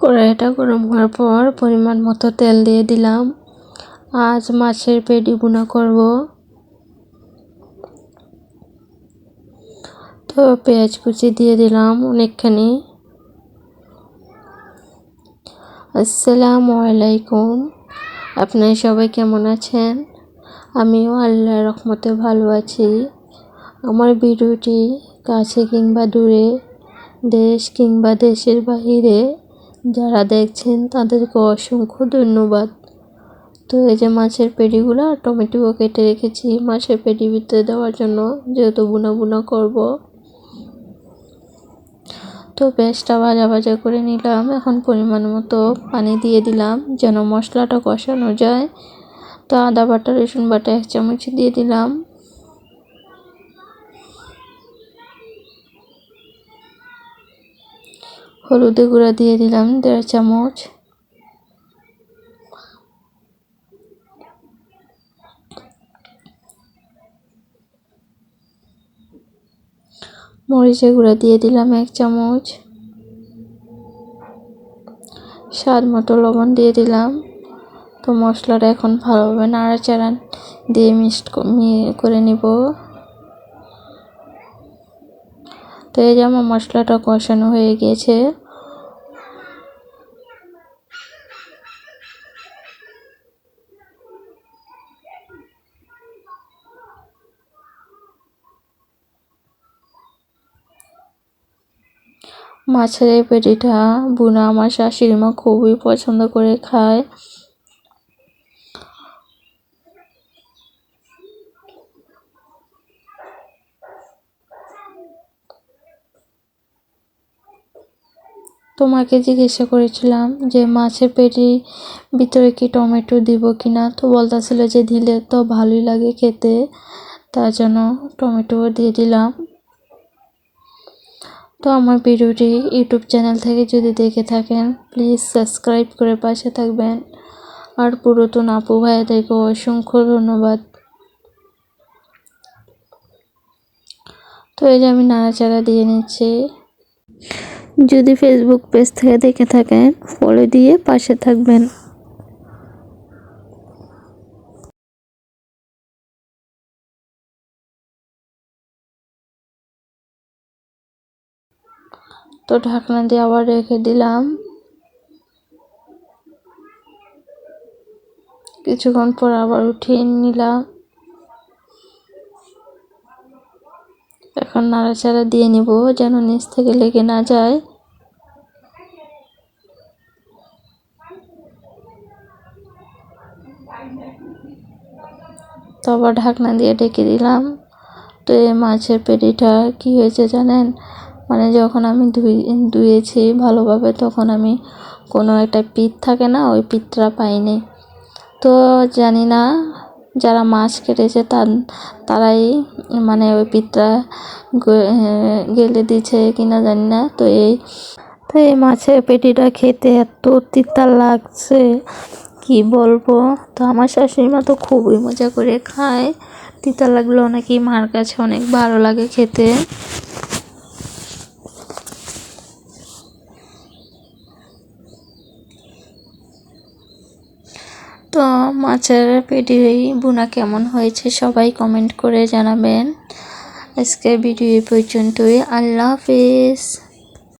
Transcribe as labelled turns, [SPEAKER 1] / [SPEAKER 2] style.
[SPEAKER 1] কড়াইটা গরম হওয়ার পর পরিমাণ মতো তেল দিয়ে দিলাম। আজ মাছের পেডি বুনা করব। তো পেঁয়াজ কুচি দিয়ে দিলাম অনেকখানি। আসসালামু আলাইকুম। আপনারা সবাই কেমন আছেন? আমিও আল্লাহর রহমতে ভালো আছি। আমার ভিডিওটি কাছে কিংবা দূরে, দেশ কিংবা দেশের বাহিরে যারা দেখছেন, তাদেরকে অসংখ্য ধন্যবাদ। তো এই যে মাছের পেডিগুলো আর কেটে রেখেছি। মাছের পেডি ভিতরে দেওয়ার জন্য যেহেতু বুনা বুনা করব। তো পেঁয়াজটা ভাজা ভাজা করে নিলাম। এখন পরিমাণ মতো পানি দিয়ে দিলাম, যেন মশলাটা কষানো যায়। তো আদা বাটা, রসুন বাটা এক চামচ দিয়ে দিলাম। হলুদে গুঁড়া দিয়ে দিলাম দেড় চামচ। মরিচের গুঁড়া দিয়ে দিলাম এক চামচ। স্বাদ মতো লবণ দিয়ে দিলাম। তো মশলাটা এখন ভালোভাবে নাড়াচাড়া দিয়ে মিক্সড করে নিব। তো এই যে আমার মশলাটা কষানো হয়ে গিয়েছে মাছের এই পেটিটা বুনা আমার শাশুড়ি মা খুবই পছন্দ করে খায়। তোমাকে জিজ্ঞাসা করেছিলাম যে মাছের পেটির ভিতরে কি টমেটো দিব কি না তো বলতেছিল যে দিলে তো ভালোই লাগে খেতে, তার জন্য টমেটো দিয়ে দিলাম। তো আমার ভিডিওটি ইউটিউব চ্যানেল থেকে যদি দেখে থাকেন প্লিজ সাবস্ক্রাইব করে পাশে থাকবেন। আর পুরাতন আপু ভাইয়াদেরকে অসংখ্য ধন্যবাদ। তো এই যে আমি নাড়াচাড়া দিয়ে নিচ্ছি। যদি ফেসবুক পেজ থেকে দেখে থাকেন ফলো দিয়ে পাশে থাকবেন। তো ঢাকনা দিয়ে আবার রেখে দিলাম। কিছুক্ষণ পর আবার উঠিয়ে নিলাম। এখন নাড়াচাড়া দিয়ে নিব যেন নিচ থেকে লেগে না যায়। তো আবার ঢাকনা দিয়ে ডেকে দিলাম। তো এই মাছের পেটিটা কি হয়েছে জানেন? মানে যখন আমি ধুই, ধুয়েছি ভালোভাবে, তখন আমি কোনো একটা পিঠ থাকে না, ওই পিঠটা পাইনি। তো জানি না, যারা মাছ কেটেছে তার তারাই মানে ওই পিঠটা গেলে দিচ্ছে কিনা জানি না। তো এই তো এই মাছের পেটিটা খেতে এত তিতা লাগছে, কি বলব? তো আমার শাশুড়ি মা তো খুবই মজা করে খায়। তিতা লাগলেও নাকি মার কাছে অনেক ভালো লাগে খেতে। তো মাছের পেটি বোনা কেমন হয়েছে সবাই কমেন্ট করে জানাবেন। আজকের ভিডিও পর্যন্তই। আল্লাহ হাফিজ।